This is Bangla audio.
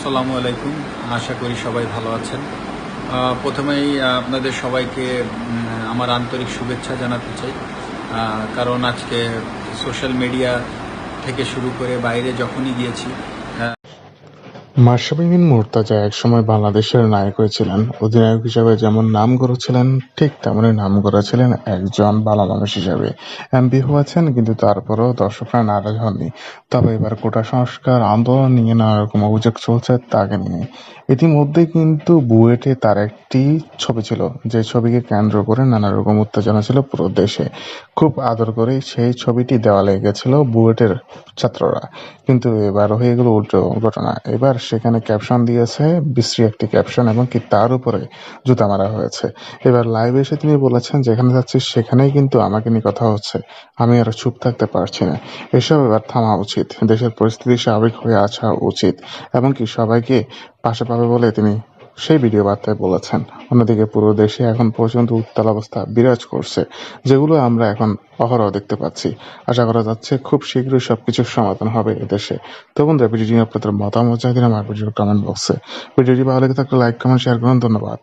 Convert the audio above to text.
আসসালামু আলাইকুম। আশা করি সবাই ভালো আছেন। প্রথমেই আপনাদের সবাইকে আমার আন্তরিক শুভেচ্ছা জানাতে চাই। কারণ আজকে সোশ্যাল মিডিয়া থেকে শুরু করে বাইরে যখনই গিয়েছি মাশরাফি বিন মুর্তজা একসময় বাংলাদেশের নায়ক হয়েছিলেন। অধিনায়ক হিসাবে যেমন নাম করেছিলেন ঠিক তেমনই নাম করেছিলেন একজন ভালো মানুষ হিসাবে। এমপি হয়েছেন, কিন্তু তারপরেও দর্শকরা নারাজ হননি। তবে এবার কোটা সংস্কার, আন্দোলন নিয়ে নানা রকম অভিযোগ চলছে তাকে নিয়ে। ইতিমধ্যে কিন্তু বুয়েটে তার একটি ছবি ছিল, যে ছবিকে কেন্দ্র করে নানা রকম উত্তেজনা ছিল পুরো দেশে। খুব আদর করে সেই ছবিটি দেওয়ালে গেছিল বুয়েটের ছাত্ররা। কিন্তু এবার হয়ে গেল উল্টো ঘটনা। এবার সেখানে ক্যাপশন দিয়েছে, বিশ্রী একটি ক্যাপশন এবং কি তার উপরে জুতা মারা হয়েছে। এবার লাইভে এসে তিনি বলেছেন, যেখানে যাচ্ছি সেখানেই কিন্তু আমাকে নিয়ে কথা হচ্ছে। আমি আর চুপ থাকতে পারছি না। এসব এবার থামা উচিত। দেশের পরিস্থিতি স্বাভাবিক হয়ে আসা উচিত। এবং কি সবাইকে পাশে পাবে বলে তিনি সেই ভিডিও বার্তায় বলেছেন। অন্যদিকে পুরো দেশে এখন পর্যন্ত উত্তাল অবস্থা বিরাজ করছে, যেগুলো আমরা এখন অহরহ দেখতে পাচ্ছি। আশা করা যাচ্ছে খুব শীঘ্রই সব কিছুর সমাধান হবে এদেশে। তো বন্ধুরা, ভিডিওটি নিয়ে আপনাদের মতামত জানিয়ে দিন আমার ভিডিও কমেন্ট বক্সে ভিডিওটি ভালো লেগে থাকলে লাইক কমেন্ট শেয়ার করুন। ধন্যবাদ।